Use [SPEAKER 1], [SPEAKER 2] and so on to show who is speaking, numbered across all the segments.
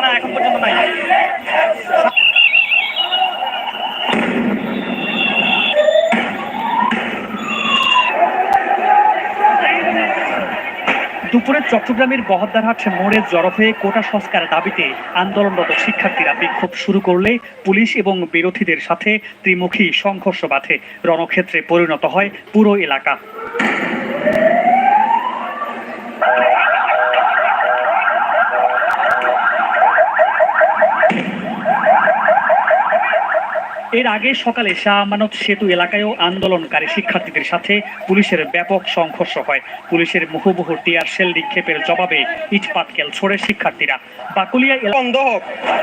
[SPEAKER 1] না এখন পর্যন্ত নাই। দুপুরে চট্টগ্রামের বহদ্দারহাট মোড়ে জড়ো হয়ে কোটা সংস্কার দাবিতে আন্দোলনরত শিক্ষার্থীরা বিক্ষোভ শুরু করলে পুলিশ এবং বিরোধীদের সাথে ত্রিমুখী সংঘর্ষ বাধে। রণক্ষেত্রে পরিণত হয় পুরো এলাকা। এর আগে সকালে শাহ আমানত সেতু এলাকায়ও আন্দোলনকারী শিক্ষার্থীদের সাথে পুলিশের ব্যাপক সংঘর্ষ হয়। পুলিশের মুহুমুহু টিয়ার সেল নিক্ষেপের জবাবে ইটপাটকেল ছোড়ে শিক্ষার্থীরা। বাকুলিয়া
[SPEAKER 2] বন্ধ হোক।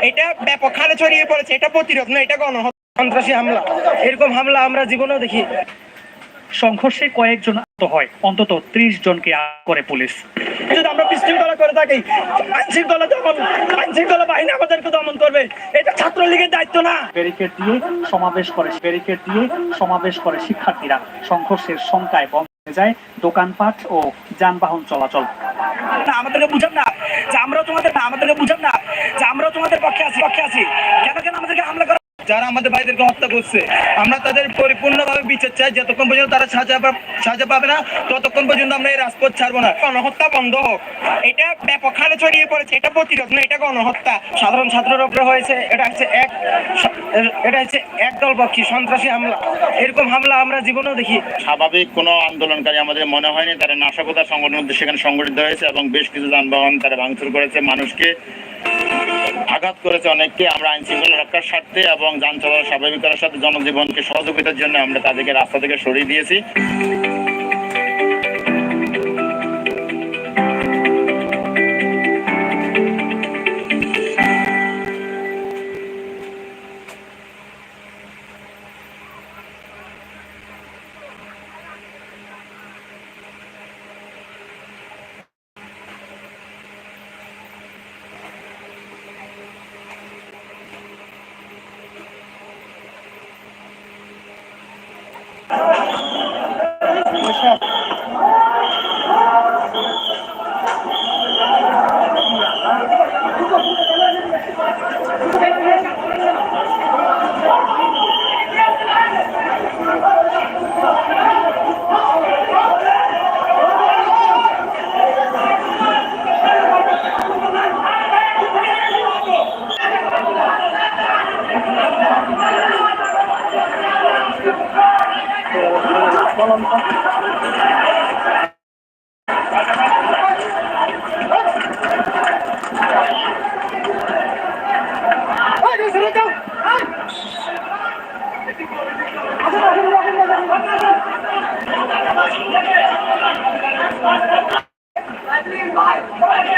[SPEAKER 2] এটা ব্যাপক হারে ছড়িয়ে পড়েছে। এটা প্রতিরোধ না, এটা গণহত্যা, সন্ত্রাসী হামলা। এরকম হামলা আমরা জীবনেও দেখি।
[SPEAKER 1] সংঘর্ষে কয়েকজন আহত হয়। অন্তত ত্রিশ জনকে করে পুলিশ।
[SPEAKER 2] যদি আমরা বিশৃঙ্খলা করে থাকি আইন শৃঙ্খলা দমন আইন শৃঙ্খলা বাহিনী আমাদেরকে দমন করবে। এটা ছাত্রলীগের দায়িত্ব না।
[SPEAKER 1] ব্যারিকেড দিয়ে সমাবেশ করে ব্যারিকেড দিয়ে সমাবেশ করে শিক্ষার্থীরা। সংঘর্ষের শঙ্কায় বন্ধ হয়ে যায় দোকানপাট ও যানবাহন চলাচল।
[SPEAKER 2] না আমাদেরকে বুঝান না। যে আমরা তোমাদের না আমাদেরকে বুঝান না। যে আমরা তোমাদের পক্ষে আছি পক্ষে আছি। কেন কেন আমাদেরকে হামলা করা যারা আমাদের ভাইদেরকে হত্যা করছে আমরা তাদের পরিপূর্ণভাবে বিচার চাই। যতক্ষণ পর্যন্ত তারা সাজা সাজা পাবে না ততক্ষণ পর্যন্ত আমরা এই রাজপথ ছাড়বো না। গণহত্যা বন্ধ হোক। এটা ব্যাপক হারে ছড়িয়ে পড়েছে। এটা প্রতিরোধ না এটা গণহত্যা। সাধারণ ছাত্রের উপরে হয়েছে। এটা হচ্ছে এক এটা হচ্ছে একদল পক্ষী সন্ত্রাসী হামলা। এরকম হামলা আমরা জীবনেও দেখি।
[SPEAKER 3] স্বাভাবিক কোনো আন্দোলনকারী আমাদের মনে হয়নি তারা নাশকতা সংগঠন সেখানে সংগঠিত হয়েছে এবং বেশ কিছু যানবাহন তারা ভাঙচুর করেছে। মানুষকে আঘাত করেছে অনেককে। আমরা আইন শৃঙ্খলা রক্ষার স্বার্থে এবং যান চলাচল স্বাভাবিক করার সাথে জনজীবনকে সহযোগিতার জন্য আমরা তাদেরকে রাস্তা থেকে সরিয়ে দিয়েছি। まし。
[SPEAKER 2] সর্বশেষ গুলি করা হয়েছে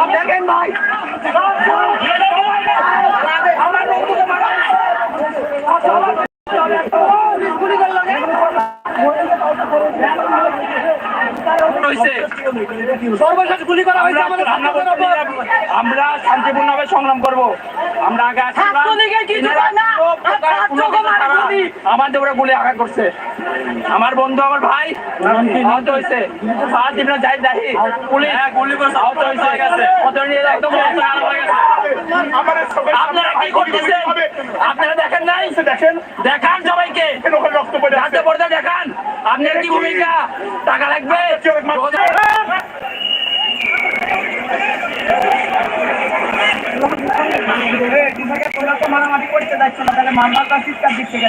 [SPEAKER 2] আমাদের ছাত্রদের উপর।
[SPEAKER 4] আমরা শান্তিপূর্ণভাবে সংগ্রাম করব। আমরা আগে। আমাদের উপরে গুলি আঘাত করছে। আমার বন্ধু আমার ভাই আহত হয়েছে সাত দিন যাই দাহি পুলিশ গুলি করছে আহত হয়েছে কত নিয়ে একদম অবস্থা খারাপ হয়ে গেছে আপনারা কি করতেছেন আপনারা দেখেন নাই দেখেন দেখান সবাইকে পড়তে দেখান আপনার কি ভূমিকা টাকা লাগবে
[SPEAKER 2] তোমরা তো মারামারি করতে যাচ্ছ না তাহলে শিক্ষার দিক থেকে